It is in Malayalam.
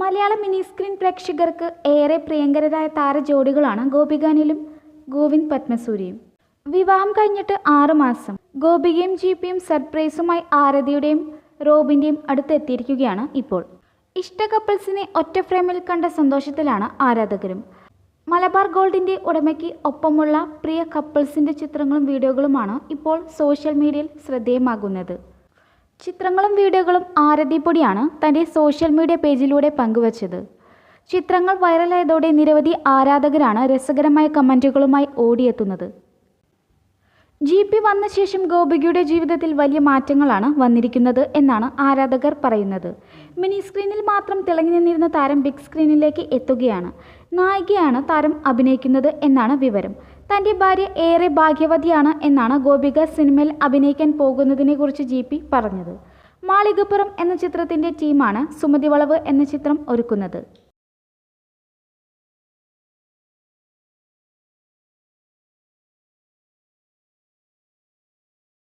മലയാള മിനി സ്ക്രീൻ പ്രേക്ഷകർക്ക് ഏറെ പ്രിയങ്കരരായ താരജോഡികളാണ് ഗോപികാനിലും ഗോവിന്ദ് പത്മസൂരിയും. വിവാഹം കഴിഞ്ഞിട്ട് ആറു മാസം. ഗോപികയും ജിപിയും സർപ്രൈസുമായി ആരതിയുടെയും റോബിന്റെയും അടുത്തെത്തിയിരിക്കുകയാണ് ഇപ്പോൾ. ഇഷ്ട കപ്പിൾസിനെ ഒറ്റ ഫ്രെയിമിൽ കണ്ട സന്തോഷത്തിലാണ് ആരാധകരും. മലബാർ ഗോൾഡിന്റെ ഉടമയ്ക്ക് ഒപ്പമുള്ള പ്രിയ കപ്പിൾസിന്റെ ചിത്രങ്ങളും വീഡിയോകളുമാണ് ഇപ്പോൾ സോഷ്യൽ മീഡിയയിൽ ശ്രദ്ധേയമാകുന്നത്. ചിത്രങ്ങളും വീഡിയോകളും ആരതിപ്പൊടിയാണ് തന്റെ സോഷ്യൽ മീഡിയ പേജിലൂടെ പങ്കുവച്ചത്. ചിത്രങ്ങൾ വൈറലായതോടെ നിരവധി ആരാധകരാണ് രസകരമായ കമന്റുകളുമായി ഓടിയെത്തുന്നത്. ജി പി വന്ന ശേഷം ഗോപികയുടെ ജീവിതത്തിൽ വലിയ മാറ്റങ്ങളാണ് വന്നിരിക്കുന്നത് എന്നാണ് ആരാധകർ പറയുന്നത്. മിനി സ്ക്രീനിൽ മാത്രം തിളങ്ങി നിന്നിരുന്ന താരം ബിഗ് സ്ക്രീനിലേക്ക് എത്തുകയാണ്. നായികയാണ് താരം അഭിനയിക്കുന്നത് എന്നാണ് വിവരം. തന്റെ ഭാര്യ ഏറെ ഭാഗ്യവതിയാണ് എന്നാണ് ഗോപിക സിനിമയിൽ അഭിനയിക്കാൻ പോകുന്നതിനെക്കുറിച്ച് ജി പി പറഞ്ഞത്. മാളികപ്പുറം എന്ന ചിത്രത്തിന്റെ ടീമാണ് സുമതി വളവ് എന്ന ചിത്രം ഒരുക്കുന്നത്.